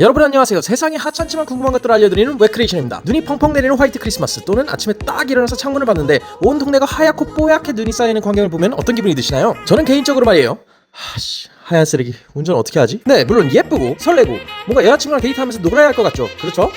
여러분 안녕하세요. 세상에 하찮지만 궁금한 것들을 알려드리는 웹크리에이션입니다. 눈이 펑펑 내리는 화이트 크리스마스 또는 아침에 딱 일어나서 창문을 봤는데 온 동네가 하얗고 뽀얗게 눈이 쌓이는 광경을 보면 어떤 기분이 드시나요? 저는 개인적으로 말이에요. 하씨 하얀 쓰레기 운전 어떻게 하지? 네 물론 예쁘고 설레고 뭔가 여자친구랑 데이트하면서 놀아야 할 것 같죠. 그렇죠?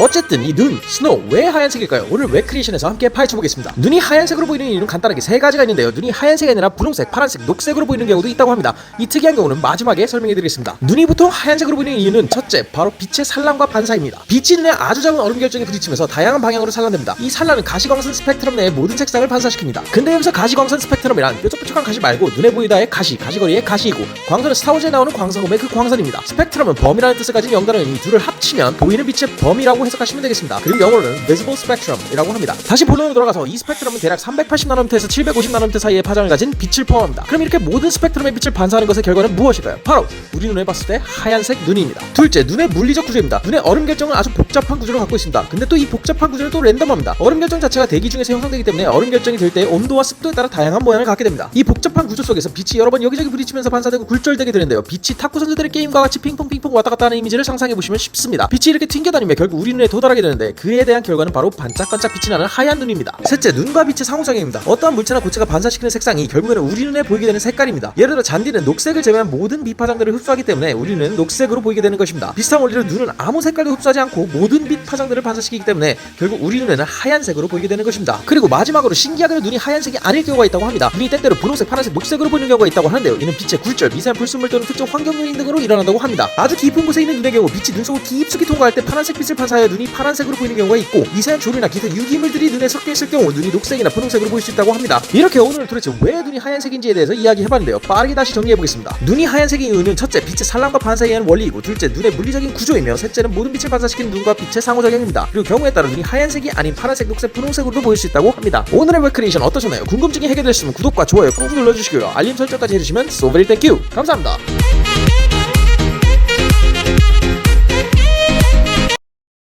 어쨌든 이 눈, 스노우 왜 하얀색일까요? 오늘 웹 크리에이션에서 함께 파헤쳐 보겠습니다. 눈이 하얀색으로 보이는 이유는 간단하게 세 가지가 있는데요. 눈이 하얀색이 아니라 분홍색, 파란색, 녹색으로 보이는 경우도 있다고 합니다. 이 특이한 경우는 마지막에 설명해 드리겠습니다. 눈이 보통 하얀색으로 보이는 이유는 첫째, 바로 빛의 산란과 반사입니다. 빛이 눈에 아주 작은 얼음 결정에 부딪히면서 다양한 방향으로 산란됩니다. 이 산란은 가시광선 스펙트럼 내의 모든 색상을 반사시킵니다. 근데 여기서 가시광선 스펙트럼이란 뾰족뾰족한 가시 말고 눈에 보이다의 가시, 가시거리의 가시이고 광선은 스타워즈에 나오는 광선검의 그 광선입니다. 스펙트럼은 범위라는 뜻을 가진 영단어 이 둘을 합치면 보이는 빛의 범위라고 해석하시면 되겠습니다. 그리고 영어로는 visible spectrum이라고 합니다. 다시 본론으로 돌아가서 이 스펙트럼은 대략 380나노미터에서 750나노미터 사이의 파장을 가진 빛을 포함합니다. 그럼 이렇게 모든 스펙트럼의 빛을 반사하는 것의 결과는 무엇일까요? 바로 우리 눈에 봤을 때 하얀색 눈입니다. 둘째, 눈의 물리적 구조입니다. 눈의 얼음 결정은 아주 복잡한 구조를 갖고 있습니다. 근데 또 이 복잡한 구조는 또 랜덤합니다. 얼음 결정 자체가 대기 중에서 형성되기 때문에 얼음 결정이 될 때 온도와 습도에 따라 다양한 모양을 갖게 됩니다. 이 복잡한 구조 속에서 빛이 여러 번 여기저기 부딪히면서 반사되고 굴절되게 되는데요. 빛이 탁구 선수들의 게임과 같이 핑퐁핑퐁 왔다 갔다 하는 이미지를 상상해 보시면 쉽습니다. 빛이 이렇게 튕겨다니며 결국 우리 눈에 도달하게 되는데 그에 대한 결과는 바로 반짝반짝 빛이 나는 하얀 눈입니다. 셋째, 눈과 빛의 상호작용입니다. 어떠한 물체나 고체가 반사시키는 색상이 결국에는 우리 눈에 보이게 되는 색깔입니다. 예를 들어 잔디는 녹색을 제외한 모든 빛 파장들을 흡수하기 때문에 우리 눈은 녹색으로 보이게 되는 것입니다. 비슷한 원리로 눈은 아무 색깔도 흡수하지 않고 모든 빛 파장들을 반사시키기 때문에 결국 우리 눈에는 하얀색으로 보이게 되는 것입니다. 그리고 마지막으로 신기하게도 눈이 하얀색이 아닐 경우가 있다고 합니다. 눈이 때때로 분홍색, 파란색, 녹색으로 보이는 경우가 있다고 하는데요. 이는 빛의 굴절, 미세한 불순물 또는 특정 환경 요인 등으로 일어난다고 합니다. 아주 깊은 곳에 있는 눈의 경우 빛이 눈 속을 깊숙이 통과할 때 파란색 빛을 반사 하여 눈이 파란색으로 보이는 경우가 있고 미세한 조류나 기타 유기물들이 눈에 섞여 있을 경우 눈이 녹색이나 분홍색으로 보일 수 있다고 합니다. 이렇게 오늘 도대체 왜 눈이 하얀색인지에 대해서 이야기해봤는데요. 빠르게 다시 정리해보겠습니다. 눈이 하얀색인 이유는 첫째 빛의 산란과 반사에 의한 원리이고 둘째 눈의 물리적인 구조이며 셋째는 모든 빛을 반사시키는 눈과 빛의 상호작용입니다. 그리고 경우에 따라 눈이 하얀색이 아닌 파란색, 녹색, 분홍색으로도 보일 수 있다고 합니다. 오늘의 웹크리에이션 어떠셨나요? 궁금증이 해결되셨으면 구독과 좋아요 꾹 눌러주시고요. 알림 설정까지 해주시면 소베리 땡큐 감사합니다.